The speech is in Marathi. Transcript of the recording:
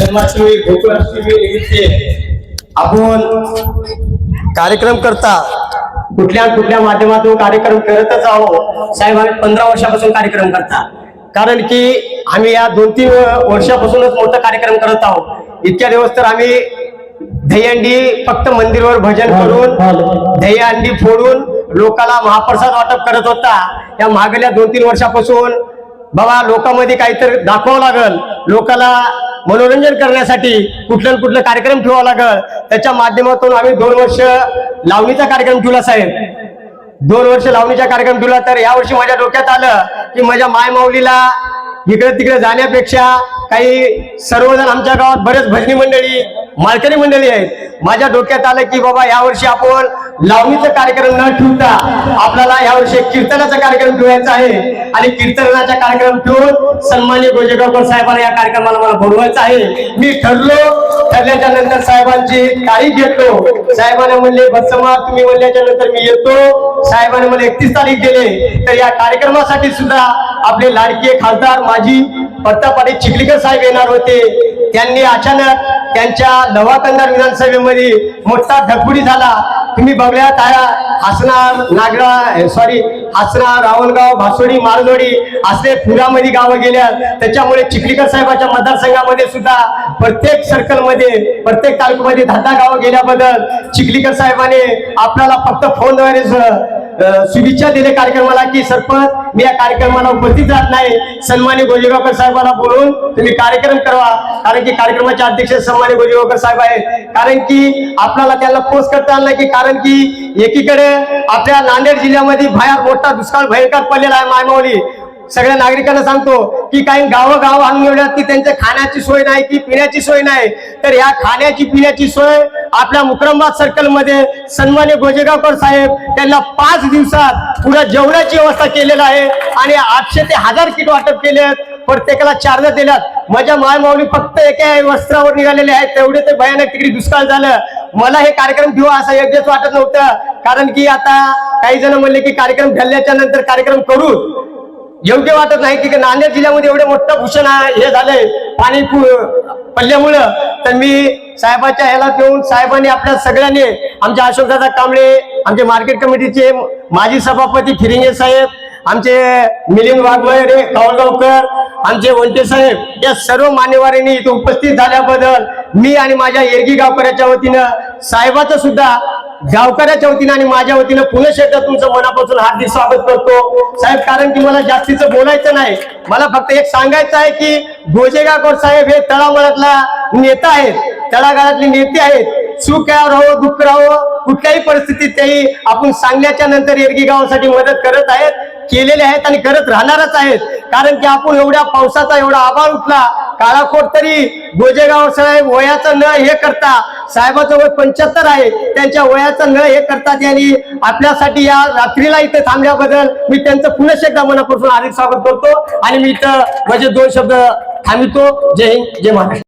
जन्माष्टमी गोकुळाष्टमी निमित्त आपण कार्यक्रम करता. कुठल्या कुठल्या माध्यमातून कार्यक्रम करतच आहोत. साहेब आम्ही पंधरा वर्षापासून कार्यक्रम करता. कारण की आम्ही या दोन तीन वर्षापासूनच मोठा कार्यक्रम करत आहोत. इतक्या दिवस तर आम्ही दहीहंडी फक्त मंदिरवर भजन करून दहीहंडी फोडून लोकांना महाप्रसाद वाटप करत होता. या मागल्या दोन तीन वर्षापासून बाबा लोकांमध्ये काहीतरी दाखवावं लागल. लोकांना मनोरंजन करण्यासाठी कुठलं कुठलं कार्यक्रम ठेवावा लागल. त्याच्या माध्यमातून आम्ही दोन वर्ष लावणीचा कार्यक्रम ठेवला साहेब. दोन वर्ष लावणीचा कार्यक्रम ठेवला तर यावर्षी माझ्या डोक्यात आलं की माझ्या माय माऊलीला इकडे तिकडे जाण्यापेक्षा काही सर्वजण आमच्या गावात बरेच भजनी मंडळी मालकरी मंडळी आहेत. माझ्या डोक्यात आलं की बाबा यावर्षी आपण लावणीचा कार्यक्रम न ठेवता आपल्याला यावर्षी कीर्तनाचा कार्यक्रम ठेवायचा आहे. आणि कीर्तनाचा कार्यक्रम ठेवून सन्मान्य गोजेगावकर साहेबांना या कार्यक्रमाला मला बोलवायचं आहे. मी ठरलो ठरल्याच्या नंतर साहेबांची तारीख घेतो साहेबांना म्हणले बसमा तुम्ही म्हणल्याच्या नंतर मी येतो. साहेबांनी मला एकतीस तारीख दिले. तर या कार्यक्रमासाठी सुद्धा आपले लाडके खासदार माजी पत्तापाडी चिखलीकर साहेब येणार होते. त्यांनी अचानक त्यांच्या नवाकंदार विधानसभेमध्ये मोठा ढकबुडी झाला. तुम्ही बघल्यात हसनार नागरा सॉरी हसनार रावणगाव भासोडी मारदोडी असे पुरामध्ये गावं गेल्या त्याच्यामुळे चिखलीकर साहेबाच्या मतदारसंघामध्ये सुद्धा प्रत्येक सर्कलमध्ये प्रत्येक तालुक्यामध्ये दहा गावं गेल्याबद्दल चिखलीकर साहेबाने आपल्याला फक्त फोनद्वारे शुभेच्छा दिले कार्यक्रमाला की सरपंच मी या कार्यक्रमाला उपस्थित राहत नाही. सन्मान्य गोजेगावकर साहेबांना बोलून तुम्ही कार्यक्रम करवा कारण की कार्यक्रमाचे अध्यक्ष सन्मान्य गोजेगावकर साहेब आहेत. कारण की आपल्याला त्याला पोस्ट करता आला की कारण की एकीकडे आपल्या नांदेड जिल्ह्यामध्ये बाहेर मोठा दुष्काळ भयंकर पडलेला आहे मायमावली सगळ्या नागरिकांना सांगतो की काही गावं गाव आणून एवढ्यात की त्यांच्या खाण्याची सोय नाही की पिण्याची सोय नाही. तर या खाण्याची पिण्याची सोय आपल्या मुक्रमबाद सर्कलमध्ये सन्मान्य गोजेगावकर साहेब त्यांना पाच दिवसात पुढे जेवणाची व्यवस्था केलेली आहे आणि आठशे ते हजार किट वाटप केले प्रत्येकाला चार्जर दिल्यात. माझ्या मायमाऊली फक्त एका वस्त्रावर निघालेले आहेत. तेवढे ते भयानक तिकडे दुष्काळ झालं. मला हे कार्यक्रम घेऊ असं योग्यच वाटत नव्हतं. कारण की आता काही जण म्हणले की कार्यक्रम ठरल्याच्या नंतर कार्यक्रम करू. योग्य वाटत नाही की नांदेड जिल्ह्यामध्ये एवढे मोठं भूषण आहे हे झालंय पाणी पडल्यामुळं तर मी साहेबाच्या ह्याला घेऊन साहेबांनी आपल्या सगळ्यांनी आमचे अशोकदादा कांबळे आमचे मार्केट कमिटीचे माजी सभापती फिरिंगे साहेब आमचे मिलिंद वाघमोरे कावळगावकर आमचे वंटे साहेब या सर्व मान्यवरांनी इथे उपस्थित झाल्याबद्दल मी आणि माझ्या येरगी गावकऱ्याच्या वतीनं साहेबाचं सुद्धा गावकऱ्याच्या वतीनं आणि माझ्या वतीनं पुणे शहरात तुमचं मनापासून हार्दिक स्वागत करतो. साहेब कारण की मला जास्तीचं बोलायचं नाही. मला फक्त एक सांगायचं आहे की गोजेगावकर साहेब हे तळामळातला नेता आहेत. तळागाळातले नेते आहेत. सुख राहो दुःख राहो कुठल्याही परिस्थितीत तेही आपण सांगण्याच्या नंतर एरगी गावासाठी मदत करत आहेत केलेले आहेत आणि करत राहणारच आहेत. कारण की आपण एवढ्या पावसाचा एवढा आभाळ उठला काळाकोट तरी गोजेगाव साहेब वयाचं न हे करता साहेबाचं वय पंच्याहत्तर आहे. त्यांच्या वयाचं न हे करतात त्यांनी आपल्यासाठी या रात्रीला इथे थांबल्याबद्दल मी त्यांचं पुनश्च एकदा मनापासून हार्दिक स्वागत करतो. आणि मी इथं माझे दोन शब्द थांबतो जय हिंद जय महाराष्ट्र.